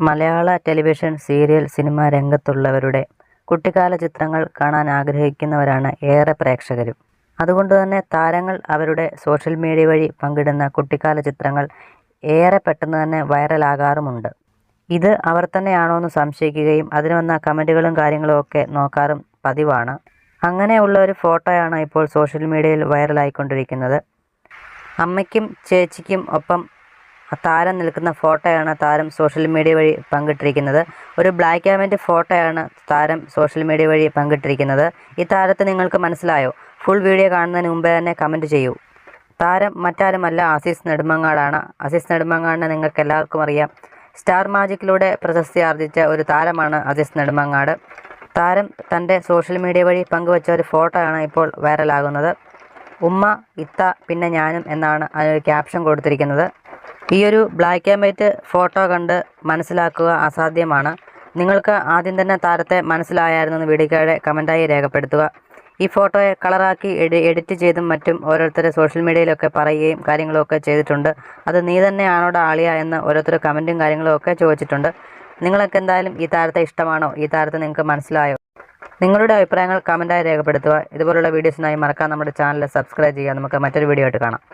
മലയാള television serial cinema രംഗത്തുള്ളവരുടെ കുട്ടിക്കാല ചിത്രങ്ങൾ കാണാൻ ആഗ്രഹിക്കുന്നവരാണ് ഏറെ പ്രേക്ഷകരും. അതുകൊണ്ടുതന്നെ താരങ്ങൾ അവരുടെ സോഷ്യൽ മീഡിയ വഴി പങ്കിടുന്ന കുട്ടിക്കാല ചിത്രങ്ങൾ ഏറെ പെട്ടെന്ന് തന്നെ വൈറലാകാറുമുണ്ട്. ഇത് അവർ തന്നെയാണോ എന്ന് സംശയിക്കുകയും അതിന് വന്ന കമന്റുകളും കാര്യങ്ങളും ഒക്കെ നോക്കാറും പതിവാണ്. അങ്ങനെയുള്ള ഒരു ഫോട്ടോയാണ് ഇപ്പോൾ സോഷ്യൽ മീഡിയയിൽ വൈറലായിക്കൊണ്ടിരിക്കുന്നത്. അമ്മയ്ക്കും ചേച്ചിക്കും ഒപ്പം താരം നിൽക്കുന്ന ഫോട്ടോയാണ് താരം സോഷ്യൽ മീഡിയ വഴി പങ്കിട്ടിരിക്കുന്നത്. ഒരു ബ്ലാക്ക് ആൻഡ് വൈറ്റ് ഫോട്ടോയാണ് താരം സോഷ്യൽ മീഡിയ വഴി പങ്കിട്ടിരിക്കുന്നത്. ഈ താരത്തെ നിങ്ങൾക്ക് മനസ്സിലായോ? ഫുൾ വീഡിയോ കാണുന്നതിന് മുമ്പേ തന്നെ കമന്റ് ചെയ്യൂ. താരം മറ്റാരുമല്ല അസീസ് നെടുമങ്ങാടാണ്. അസീസ് നെടുമങ്ങാടിനെ നിങ്ങൾക്ക് എല്ലാവർക്കും അറിയാം. സ്റ്റാർ മാജിക്കിലൂടെ പ്രശസ്തി ആർജിച്ച ഒരു താരമാണ് അസീസ് നെടുമങ്ങാട്. താരം തന്റെ സോഷ്യൽ മീഡിയ വഴി പങ്കുവച്ച ഒരു ഫോട്ടോയാണ് ഇപ്പോൾ വൈറലാകുന്നത്. ഉമ്മ ഇത്ത പിന്നെ ഞാനും എന്നാണ് അതിനൊരു ക്യാപ്ഷൻ കൊടുത്തിരിക്കുന്നത്. ഈ ഒരു ബ്ലാക്ക് ആൻഡ് വൈറ്റ് ഫോട്ടോ കണ്ട് മനസ്സിലാക്കുക അസാധ്യമാണ്. നിങ്ങൾക്ക് ആദ്യം തന്നെ താരത്തെ മനസ്സിലായായിരുന്നു എന്ന് വീഡിയോയുടെ കമന്റായി രേഖപ്പെടുത്തുക. ഈ ഫോട്ടോയെ കളറാക്കി എഡി എഡിറ്റ് ചെയ്തും മറ്റും ഓരോരുത്തരെ സോഷ്യൽ മീഡിയയിലൊക്കെ പറയുകയും കാര്യങ്ങളൊക്കെ ചെയ്തിട്ടുണ്ട്. അത് നീ തന്നെയാണോടാ ആളിയ എന്ന് ഓരോരുത്തർ കമന്റും കാര്യങ്ങളും ഒക്കെ ചോദിച്ചിട്ടുണ്ട്. നിങ്ങൾക്ക് എന്തായാലും ഈ താരത്തെ ഇഷ്ടമാണോ? ഈ താരത്തെ നിങ്ങൾക്ക് മനസ്സിലായോ? നിങ്ങളുടെ അഭിപ്രായങ്ങൾ കമന്റായി രേഖപ്പെടുത്തുക. ഇതുപോലുള്ള വീഡിയോസിനായി മറക്കാൻ നമ്മുടെ ചാനൽ സബ്സ്ക്രൈബ് ചെയ്യുക. നമുക്ക് മറ്റൊരു വീഡിയോ ആയിട്ട് കാണാം.